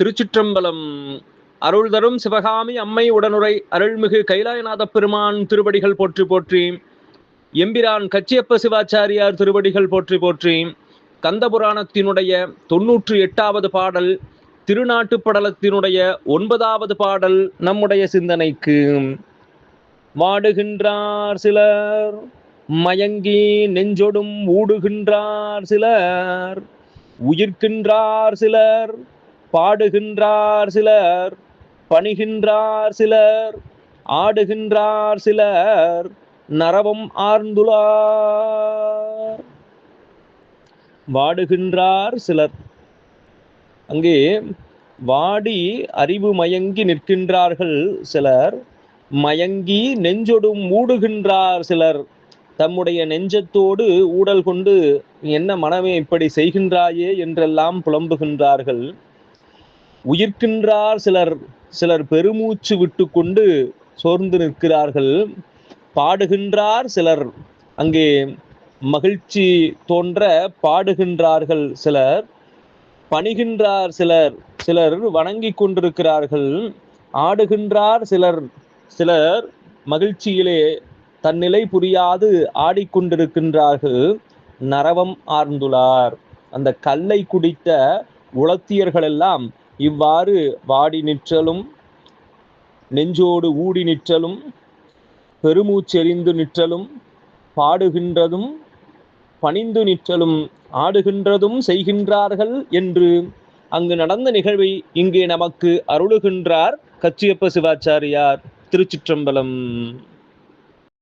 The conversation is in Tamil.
திருச்சிற்றம்பலம். அருள் தரும் சிவகாமி அம்மை உடனுரை அருள்மிகு கைலாயநாத பெருமான் திருவடிகள் போற்றி போற்றி எம்பிரான் கச்சியப்ப சிவாச்சாரியார் திருவடிகள் போற்றி போற்றி கந்தபுராணத்தினுடைய தொன்னூற்று எட்டாவது பாடல் திருநாட்டுப்படலத்தினுடைய ஒன்பதாவது பாடல் நம்முடைய சிந்தனைக்கு. வாடுகின்றார் சிலர் மயங்கி நெஞ்சொடும் ஊடுகின்றார் சிலர் உயிர்க்கின்றார் சிலர் பாடுகின்றார் சிலர் பணிகின்றார் சிலர் ஆடுகின்றார் சிலர் நரவம் ஆர்ந்துளார். வாடுகின்றார் சிலர். அங்கே வாடி அறிவு மயங்கி நிற்கின்றார்கள் சிலர். மயங்கி நெஞ்சொடும் மூடுகின்றார் சிலர். தம்முடைய நெஞ்சத்தோடு ஊடல் கொண்டு என்ன மனமே இப்படி செய்கின்றாயே? என்றெல்லாம் புலம்புகின்றார்கள். உயிர்க்கின்றார் சிலர் சிலர் பெருமூச்சு விட்டு கொண்டு சோர்ந்து நிற்கிறார்கள். பாடுகின்றார் சிலர் அங்கே மகிழ்ச்சி தோன்ற பாடுகின்றார்கள் சிலர். பணிகின்றார் சிலர் சிலர் வணங்கி கொண்டிருக்கிறார்கள். ஆடுகின்றார் சிலர் சிலர் மகிழ்ச்சியிலே தன்னிலை புரியாது ஆடிக்கொண்டிருக்கின்றார்கள் நரவம் ஆர்ந்துளார் அந்த கல்லை குடித்த உளத்தியர்களெல்லாம் இவ்வாறு வாடி நிற்றலும் நெஞ்சோடு ஊடி நிற்றலும் பெருமூச்செறிந்து நிற்றலும் பாடுகின்றதும் பணிந்து நிற்றலும் ஆடுகின்றதும் செய்கின்றார்கள் என்று அங்கு நடந்த நிகழ்வை இங்கே நமக்கு அருளுகின்றார் கச்சியப்ப சிவாச்சாரியார் திருச்சிற்றம்பலம்.